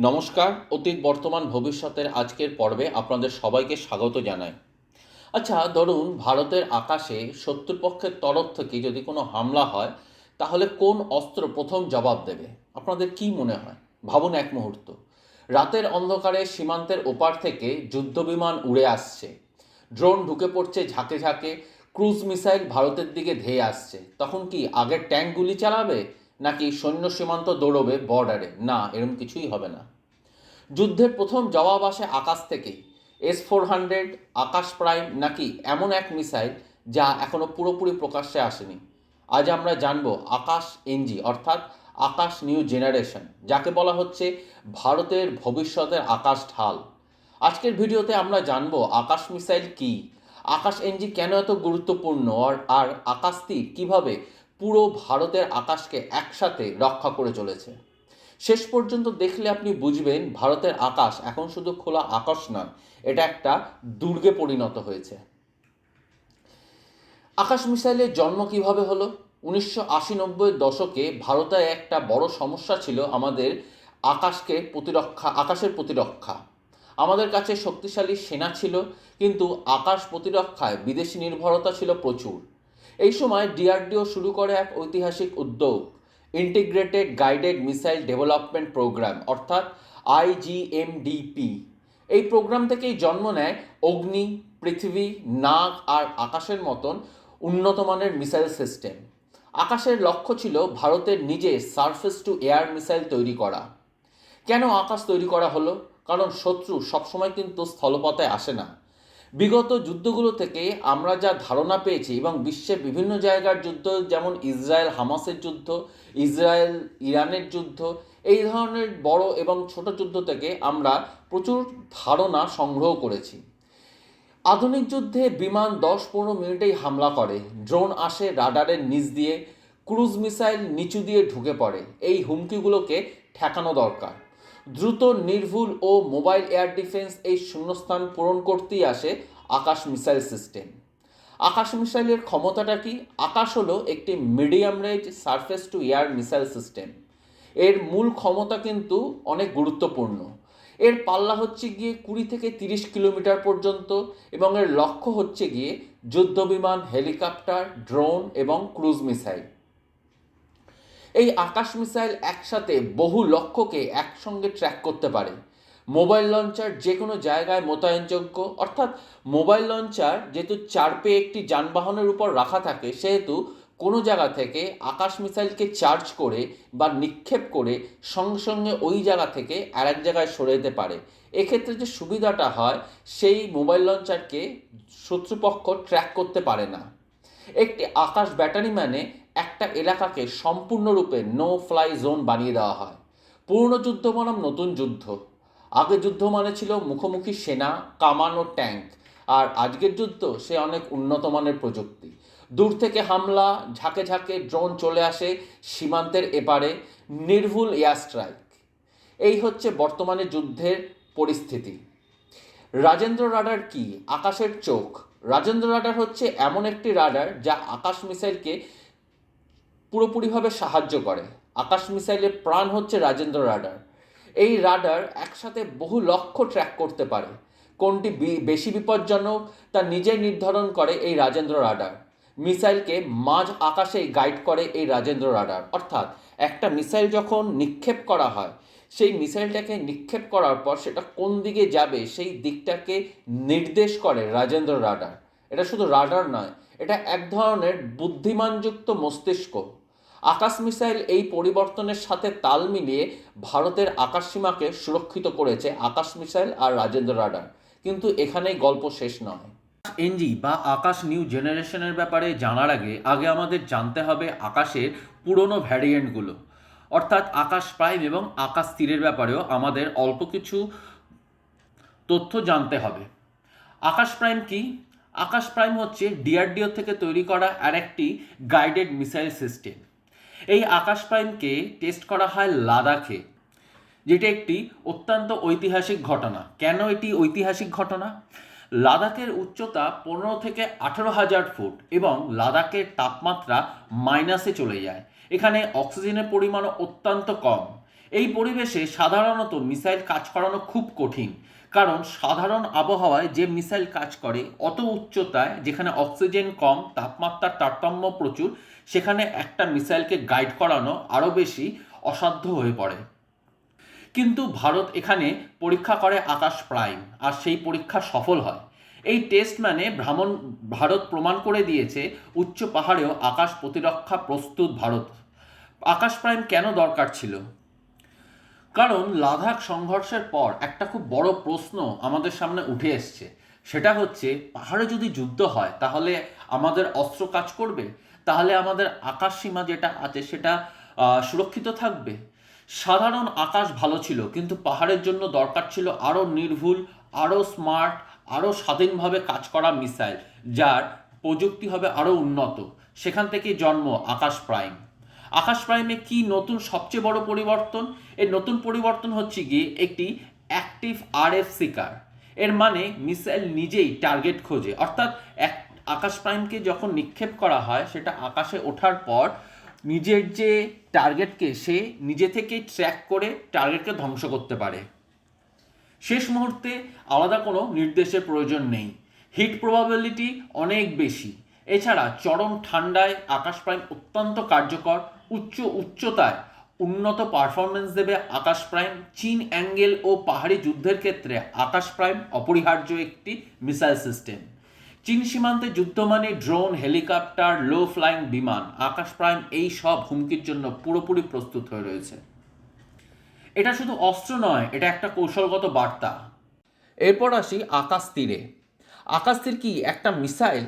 নমস্কার, অতীত বর্তমান ভবিষ্যতের আজকের পর্বে আপনাদের সবাইকে স্বাগত জানাই। আচ্ছা ধরুন ভারতের আকাশে শত্রুপক্ষের তরফ থেকে যদি কোনো হামলা হয়, তাহলে কোন অস্ত্র প্রথম জবাব দেবে? আপনাদের কি মনে হয়? ভাবুন এক মুহূর্ত। রাতের অন্ধকারে সীমান্তের ওপার থেকে যুদ্ধবিমান উড়ে আসছে। ড্রোন ঢুকে পড়ছে ঝাঁকে ঝাঁকে, ক্রুজ মিসাইল ভারতের দিকে ধেয়ে আসছে। তখন কি আগের ট্যাঙ্কগুলি চালাবে? নাকি সৈন্য সীমান্ত দৌড়বে বর্ডারে না এরকম কিছুই হবে না। যুদ্ধের প্রথম জবাব আসে আকাশ থেকেই S four hundred Akash prime নাকি এমন এক মিসাইল যা এখনও পুরোপুরি প্রকাশ্যে আসেনি। আজ আমরা জানব আকাশ এনজি অর্থাৎ আকাশ নিউ জেনারেশন যাকে বলা হচ্ছে ভারতের ভবিষ্যতের আকাশ ঢাল। আজকের ভিডিওতে আমরা জানব আকাশ মিসাইল কি? আকাশ এনজি কেন এত গুরুত্বপূর্ণ? আর আর আকাশ তীর কীভাবে পুরো ভারতের আকাশকে একসাথে রক্ষা করে চলেছে। শেষ পর্যন্ত দেখলে আপনি বুঝবেন ভারতের আকাশ এখন শুধু খোলা আকাশ নয়, এটা একটা দুর্গে পরিণত হয়েছে। আকাশ মিসাইলের জন্ম কীভাবে হলো? উনিশশো আশি দশকে ভারতে একটা বড় সমস্যা ছিল আমাদের আকাশকে প্রতিরক্ষা, আকাশের প্রতিরক্ষা। আমাদের কাছে শক্তিশালী সেনা ছিল, কিন্তু আকাশ প্রতিরক্ষায় বিদেশি নির্ভরতা ছিল প্রচুর। এই সময় ডিআরডিও শুরু করে এক ঐতিহাসিক উদ্যোগ integrated guided missile development program অর্থাৎ আইজিএমডিপি এই প্রোগ্রাম থেকেই জন্ম নেয় অগ্নি, পৃথিবী, নাগ আর আকাশের মতন উন্নত মানের মিসাইল সিস্টেম আকাশের লক্ষ্য ছিল ভারতের নিজে সারফেস টু এয়ার মিসাইল তৈরি করা। কেন আকাশ তৈরি করা হলো? কারণ শত্রু সবসময় কিন্তু স্থলপথে আসে না। বিগত যুদ্ধগুলো থেকে আমরা যা ধারণা পেয়েছি এবং বিশ্বের বিভিন্ন জায়গার যুদ্ধ, যেমন ইসরায়েল হামাসের যুদ্ধ, ইসরায়েল ইরানের যুদ্ধ, এই ধরনের বড় এবং ছোট যুদ্ধ থেকে আমরা প্রচুর ধারণা সংগ্রহ করেছি। আধুনিক যুদ্ধে বিমান দশ পনেরো মিনিটেই হামলা করে, ড্রোন আসে রাডারের নিচ দিয়ে, ক্রুজ মিসাইল নিচু দিয়ে ঢুকে পড়ে, এই হুমকিগুলোকে ঠেকানো দরকার। দ্রুত, নির্ভুল ও মোবাইল এয়ার ডিফেন্স এই শূন্যস্থান পূরণ করতেই আসে আকাশ মিসাইল সিস্টেম। আকাশ মিসাইলের ক্ষমতাটা কি? আকাশ হলো একটি medium range surface to air missile system. এর মূল ক্ষমতা কিন্তু অনেক গুরুত্বপূর্ণ। এর পাল্লা হচ্ছে গিয়ে কুড়ি থেকে তিরিশ কিলোমিটার পর্যন্ত এবং এর লক্ষ্য হচ্ছে গিয়ে যুদ্ধবিমান, হেলিকপ্টার, ড্রোন এবং ক্রুজ মিসাইল। এই আকাশ মিসাইল একসাথে বহু লক্ষ্যকে একসঙ্গে ট্র্যাক করতে পারে। মোবাইল লঞ্চার যে কোনো জায়গায় মোতায়েনযোগ্য, অর্থাৎ মোবাইল লঞ্চার যেহেতু চার পেয়ে একটি যানবাহনের উপর রাখা থাকে, সেহেতু কোনো জায়গা থেকে আকাশ মিসাইলকে চার্জ করে বা নিক্ষেপ করে সঙ্গে সঙ্গে ওই জায়গা থেকে আর এক জায়গায় সরে যেতে পারে। এক্ষেত্রে যে সুবিধাটা হয়, সেই মোবাইল লঞ্চারকে শত্রুপক্ষ ট্র্যাক করতে পারে না। একটি আকাশ ব্যাটারি মানে একটা এলাকাকে সম্পূর্ণরূপে নো ফ্লাই জোন বানিয়ে দেওয়া হয়। পুরনো যুদ্ধ বনাম নতুন যুদ্ধ। আগে যুদ্ধ মানে ছিল মুখোমুখি সেনা, কামান ও ট্যাঙ্ক। আর আজকের যুদ্ধ, সে অনেক উন্নত মানের প্রযুক্তি। দূর থেকে হামলা, ঝাঁকে ঝাঁকে ড্রোন চলে আসে সীমান্তের এপারে, নির্ভুল এয়ার স্ট্রাইক এই হচ্ছে বর্তমানে যুদ্ধের পরিস্থিতি। রাজেন্দ্র রাডার কি? আকাশের চোখ। রাজেন্দ্র রাডার হচ্ছে এমন একটি রাডার যা আকাশ মিসাইলকে পুরোপুরিভাবে সাহায্য করে। আকাশ মিসাইলের প্রাণ হচ্ছে রাজেন্দ্র রাডার। এই রাডার একসাথে বহু লক্ষ্য ট্র্যাক করতে পারে। কোনটি বেশি বিপজ্জনক তা নিজেই নির্ধারণ করে এই রাজেন্দ্র রাডার। মিসাইলকে মাঝ আকাশেই গাইড করে এই রাজেন্দ্র রাডার। অর্থাৎ একটা মিসাইল যখন নিক্ষেপ করা হয়, সেই মিসাইলটাকে নিক্ষেপ করার পর সেটা কোন দিকে যাবে সেই দিকটাকে নির্দেশ করে রাজেন্দ্র রাডার। এটা শুধু রাডার নয়, এটা এক ধরনের বুদ্ধিমানযুক্ত মস্তিষ্ক। আকাশ মিসাইল এই পরিবর্তনের সাথে তাল মিলিয়ে ভারতের আকাশসীমাকে সুরক্ষিত করেছে আকাশ মিসাইল আর রাজেন্দ্র রাডার। কিন্তু এখানেই গল্প শেষ নয়। এনজি বা আকাশ নিউ জেনারেশনের ব্যাপারে জানার আগে আগে আমাদের জানতে হবে আকাশের পুরনো ভ্যারিয়েন্টগুলো। অর্থাৎ আকাশ প্রাইম এবং আকাশ তীরের ব্যাপারেও আমাদের অল্প কিছু তথ্য জানতে হবে। আকাশ প্রাইম কি? আকাশ প্রাইম হচ্ছে ডিআরডিও থেকে তৈরি করা আর একটি গাইডেড মিসাইল সিস্টেম। এই আকাশ পাইনকে টেস্ট করা হয় লাদাখে, যেটা একটি অত্যন্ত ঐতিহাসিক ঘটনা। কেন এটি ঐতিহাসিক ঘটনা? লাদাখের উচ্চতা পনেরো থেকে আঠেরো হাজার ফুট এবং লাদাখের তাপমাত্রা মাইনাসে চলে যায়। এখানে অক্সিজেনের পরিমাণও অত্যন্ত কম। এই পরিবেশে সাধারণত মিসাইল কাজ করানো খুব কঠিন। কারণ সাধারণ আবহাওয়ায় যে মিসাইল কাজ করে, অত উচ্চতায় যেখানে অক্সিজেন কম, তাপমাত্রার তারতম্য প্রচুর, সেখানে একটা মিসাইলকে গাইড করানো আরও বেশি অসাধ্য হয়ে পড়ে। কিন্তু ভারত এখানে পরীক্ষা করে আকাশ প্রাইম, আর সেই পরীক্ষা সফল হয়। এই টেস্ট মানে ভ্রমণ, ভারত প্রমাণ করে দিয়েছে, উচ্চ পাহাড়েও আকাশ প্রতিরক্ষা প্রস্তুত ভারত। আকাশ প্রাইম কেন দরকার ছিল? কারণ লাদাখ সংঘর্ষের পর একটা খুব বড় প্রশ্ন আমাদের সামনে উঠে এসছে। সেটা হচ্ছে, পাহাড়ে যদি যুদ্ধ হয়, তাহলে আমাদের অস্ত্র কাজ করবে? তাহলে আমাদের আকাশ সীমা যেটা আছে, সেটা সুরক্ষিত থাকবে? সাধারণ আকাশ ভালো ছিল, কিন্তু পাহাড়ের জন্য দরকার ছিল আরও নির্ভুল আরও স্মার্ট আরও স্বাধীনভাবে কাজ করা মিসাইল, যার প্রযুক্তি হবে আরও উন্নত। সেখান থেকেই জন্ম আকাশ প্রাইম। আকাশ প্রাইমে কি নতুন সবচেয়ে বড় পরিবর্তন? এর নতুন পরিবর্তন হচ্ছে গিয়ে একটি অ্যাক্টিভ আরএফ সিকার এর মানে মিসাইল নিজেই টার্গেট খোঁজে। অর্থাৎ এক, আকাশ প্রাইমকে যখন নিক্ষেপ করা হয়, সেটা আকাশে ওঠার পর নিজের যে টার্গেটকে, সে নিজে থেকেই ট্র্যাক করে টার্গেটকে ধ্বংস করতে পারে। শেষ মুহূর্তে আলাদা কোনো নির্দেশের প্রয়োজন নেই। হিট প্রবাবিলিটি অনেক বেশি। এছাড়া চরম ঠান্ডায় আকাশ প্রাইম অত্যন্ত কার্যকর উচ্চ উচ্চতায় উন্নত পারফরমেন্স দেবে আকাশ প্রাইম চীন অ্যাঙ্গেল ও পাহাড়ি যুদ্ধের ক্ষেত্রে আকাশ প্রাইম অপরিহার্য একটি মিসাইল সিস্টেম চীন সীমান্তে যুদ্ধ মানে ড্রোন হেলিকপ্টার লো ফ্লাইং বিমান আকাশ প্রাইম এই সব হুমকির জন্য পুরোপুরি প্রস্তুত হয়ে রয়েছে। এটা শুধু অস্ত্র নয়, এটা একটা কৌশলগত বার্তা। এরপর আসি আকাশ তীরে। আকাশ তীর কি একটা মিসাইল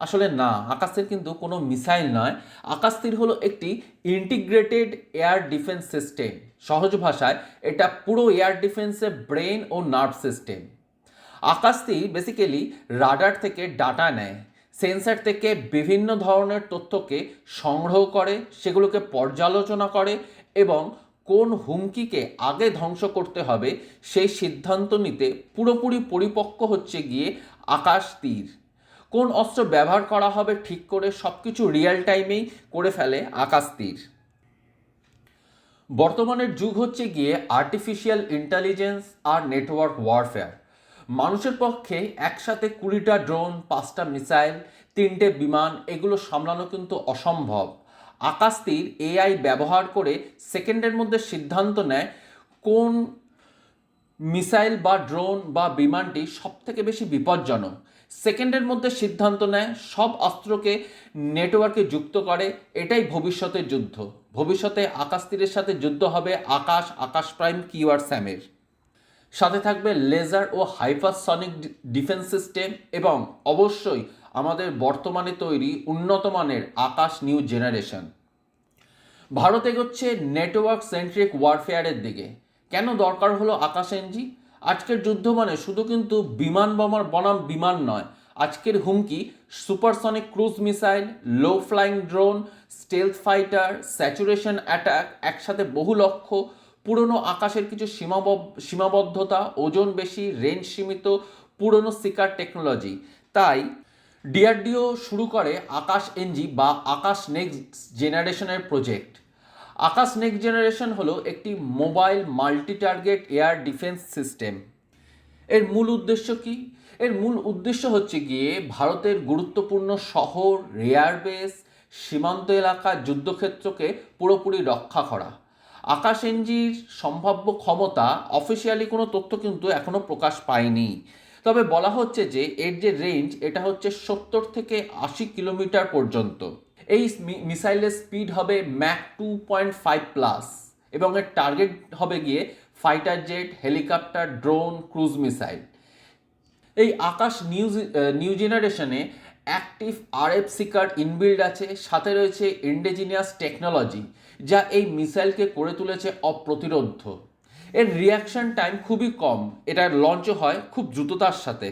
আসলে না আকাশ তীর কিন্তু কোনো মিসাইল নয়। আকাশ তীর হলো একটি ইন্টিগ্রেটেড এয়ার ডিফেন্স সিস্টেম সহজ ভাষায়, এটা পুরো এয়ার ডিফেন্সের ব্রেন ও নার্ভ সিস্টেম আকাশটি বেসিক্যালি রাডার থেকে ডাটা নেয় সেন্সার থেকে বিভিন্ন ধরনের তথ্যকে সংগ্রহ করে, সেগুলোকে পর্যালোচনা করে এবং কোন হুমকিকে আগে ধ্বংস করতে হবে, সেই সিদ্ধান্ত নিতে পুরোপুরি পরিপক্ক হচ্ছে গিয়ে আকাশ তীর কোন অস্ত্র ব্যবহার করা হবে ঠিক করে সব কিছু রিয়েল টাইমেই করে ফেলে আকাশ তীর। বর্তমানের যুগ হচ্ছে গিয়ে আর্টিফিশিয়াল ইন্টেলিজেন্স আর নেটওয়ার্ক ওয়ারফেয়ার মানুষের পক্ষে একসাথে কুড়িটা ড্রোন পাঁচটা মিসাইল তিনটে বিমান এগুলো সামলানো কিন্তু অসম্ভব। আকাশতীর এআই ব্যবহার করে সেকেন্ডের মধ্যে সিদ্ধান্ত নেয় কোন মিসাইল বা ড্রোন বা বিমানটি সব থেকে বেশি বিপজ্জনক। সেকেন্ডের মধ্যে সিদ্ধান্ত নেয়, সব অস্ত্রকে নেটওয়ার্কে যুক্ত করে। এটাই ভবিষ্যতের যুদ্ধ। ভবিষ্যতে আকাশ তীরের সাথে যুদ্ধ হবে। আকাশ আকাশ প্রাইম কিওয়ার স্যামের। সাথে থাকবে লেজার ও হাইপারসনিক ডিফেন্স সিস্টেম এবং অবশ্যই আমাদের বর্তমানে তৈরি উন্নত মানের আকাশ নিউ জেনারেশন। ভারত এগোচ্ছে নেটওয়ার্ক সেন্ট্রিক ওয়ারফেয়ারের দিকে। কেন দরকার হলো আকাশ এনজি? আজকের যুদ্ধ মানে শুধু কিন্তু বিমান বোমার বনাম বিমান নয়। আজকের হুমকি, supersonic cruise missile, low flying drone, stealth fighter, saturation attack, একসাথে বহু লক্ষ্য পুরনো আকাশের কিছু সীমাবদ্ধ, সীমাবদ্ধতা, ওজন বেশি, রেঞ্জ সীমিত, পুরনো সিকার টেকনোলজি। তাই, ডিআরডিও শুরু করে আকাশ এনজি বা আকাশ নেক্সট জেনারেশনের প্রজেক্ট। আকাশ নেক্সট জেনারেশন হলো একটি mobile multi target air defence system এর মূল উদ্দেশ্য কি? এর মূল উদ্দেশ্য হচ্ছে গিয়ে ভারতের গুরুত্বপূর্ণ শহর রেয়ারবেস সীমান্ত এলাকা, যুদ্ধক্ষেত্রকে পুরোপুরি রক্ষা করা। আকাশ এনজির সম্ভাব্য ক্ষমতা অফিসিয়ালি কোনো তথ্য কিন্তু এখনও প্রকাশ পায়নি। তবে বলা হচ্ছে যে এর যে রেঞ্জ এটা হচ্ছে সত্তর থেকে আশি কিলোমিটার পর্যন্ত। এই মিসাইলের স্পিড হবে Mach two point five plus এবং এর টার্গেট হবে গিয়ে fighter jet helicopter drone cruise missile এই আকাশ নিউ নিউ জেনারেশনে অ্যাক্টিভ আরএফ সিকার ইনবিল্ড আছে, সাথে রয়েছে ইন্ডিজিনিয়াস টেকনোলজি যা এই মিসাইলকে করে তুলেছে অপ্রতিরোধ্য। এর রিয়াকশন টাইম খুবই কম, এটা লঞ্চ হয় খুব দ্রুততার সাথে।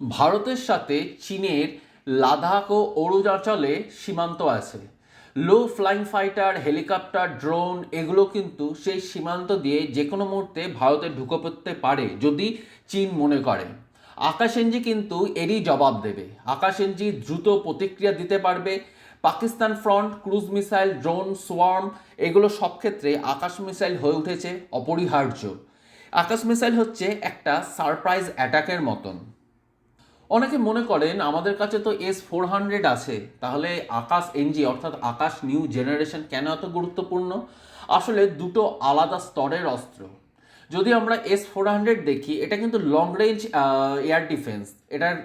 ভারতের সাথে চীনের লাদাখ ও অরুণাচলে সীমান্ত আছে। Low flying fighter, helicopter, drone এগুলো কিন্তু সেই সীমান্ত দিয়ে যে কোনো মুহূর্তে ভারতে ঢুকে পড়তে পারে যদি চীন মনে করে। আকাশ এনজি কিন্তু এরই জবাব দেবে। আকাশ এনজি দ্রুত প্রতিক্রিয়া দিতে পারবে। Pakistan front, cruise missile, drone, swarm এগুলো সব ক্ষেত্রে আকাশ মিসাইল হয়ে উঠেছে অপরিহার্য। আকাশ মিসাইল হচ্ছে একটা সারপ্রাইজ অ্যাটাকের মতন। অনেকে মনে করেন আমাদের কাছে তো এস ফোর হান্ড্রেড আছে, তাহলে আকাশ এনজি অর্থাৎ আকাশ নিউ জেনারেশন কেন এত গুরুত্বপূর্ণ? আসলে দুটো আলাদা স্তরের অস্ত্র। যদি আমরা এস ফোর হান্ড্রেড দেখি, এটা কিন্তু লং রেঞ্জ এয়ার ডিফেন্স এটার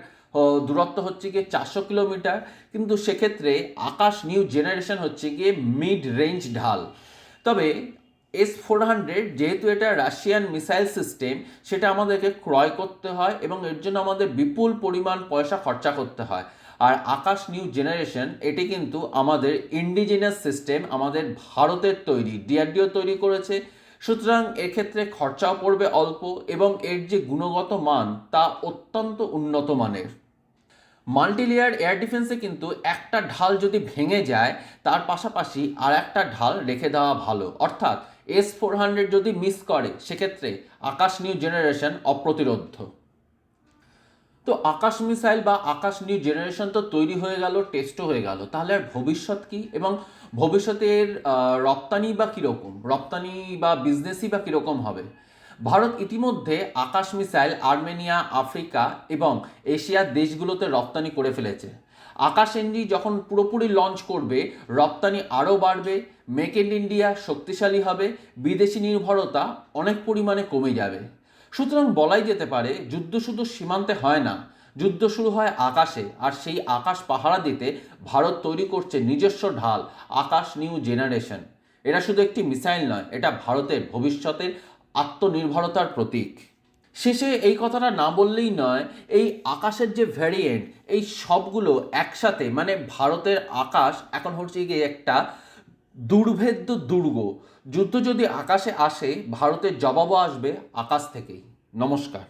দূরত্ব হচ্ছে গিয়ে চারশো কিলোমিটার, কিন্তু সেক্ষেত্রে আকাশ নিউ জেনারেশন হচ্ছে গিয়ে মিড রেঞ্জ ঢাল। তবে এস ফোর হান্ড্রেড যেহেতু এটা রাশিয়ান মিসাইল সিস্টেম, সেটা আমাদেরকে ক্রয় করতে হয় এবং এর জন্য আমাদের বিপুল পরিমাণ পয়সা খরচা করতে হয়। আর আকাশ নিউ জেনারেশন, এটি কিন্তু আমাদের ইন্ডিজিনাস সিস্টেম আমাদের ভারতের তৈরি ডিআরডিও তৈরি করেছে। সুতরাং এক্ষেত্রে খরচাও পড়বে অল্প এবং এর যে গুণগত মান, তা অত্যন্ত উন্নত মানের। মাল্টিলেয়ার এয়ার ডিফেন্সে কিন্তু একটা ঢাল যদি ভেঙে যায়, তার পাশাপাশি আর একটা ঢাল রেখে দেওয়া ভালো। অর্থাৎ এস ফোর হান্ড্রেড যদি মিস করে, সেক্ষেত্রে আকাশ নিউ জেনারেশন অপ্রতিরোধ্য। তো আকাশ মিসাইল বা আকাশ নিউ জেনারেশন তো তৈরি হয়ে গেল টেস্টও হয়ে গেল। তাহলে আর ভবিষ্যৎ কি? এবং ভবিষ্যতের রপ্তানি বা কীরকম? রপ্তানি বা বিজনেসই বা কীরকম হবে? ভারত ইতিমধ্যে আকাশ মিসাইল আর্মেনিয়া, আফ্রিকা এবং এশিয়ার দেশগুলোতে রপ্তানি করে ফেলেছে। আকাশ এনজি যখন পুরোপুরি লঞ্চ করবে, রপ্তানি আরও বাড়বে মেক ইন ইন্ডিয়া শক্তিশালী হবে, বিদেশি নির্ভরতা অনেক পরিমাণে কমে যাবে। সুতরাং বলাই যেতে পারে, যুদ্ধ শুধু সীমান্তে হয় না, যুদ্ধ শুরু হয় আকাশে, আর সেই আকাশ পাহারা দিতে ভারত তৈরি করছে নিজস্ব ঢাল, আকাশ নিউ জেনারেশন এটা শুধু একটি মিসাইল নয়, এটা ভারতের ভবিষ্যতের আত্মনির্ভরতার প্রতীক। শেষে এই কথাটা না বললেই নয়, এই আকাশের যে ভ্যারিয়েন্ট এই সবগুলো একসাথে মানে ভারতের আকাশ এখন হচ্ছে গিয়ে একটা দুর্ভেদ্য দুর্গ। যুদ্ধ যদি আকাশে আসে, ভারতের জবাবও আসবে আকাশ থেকেই। নমস্কার।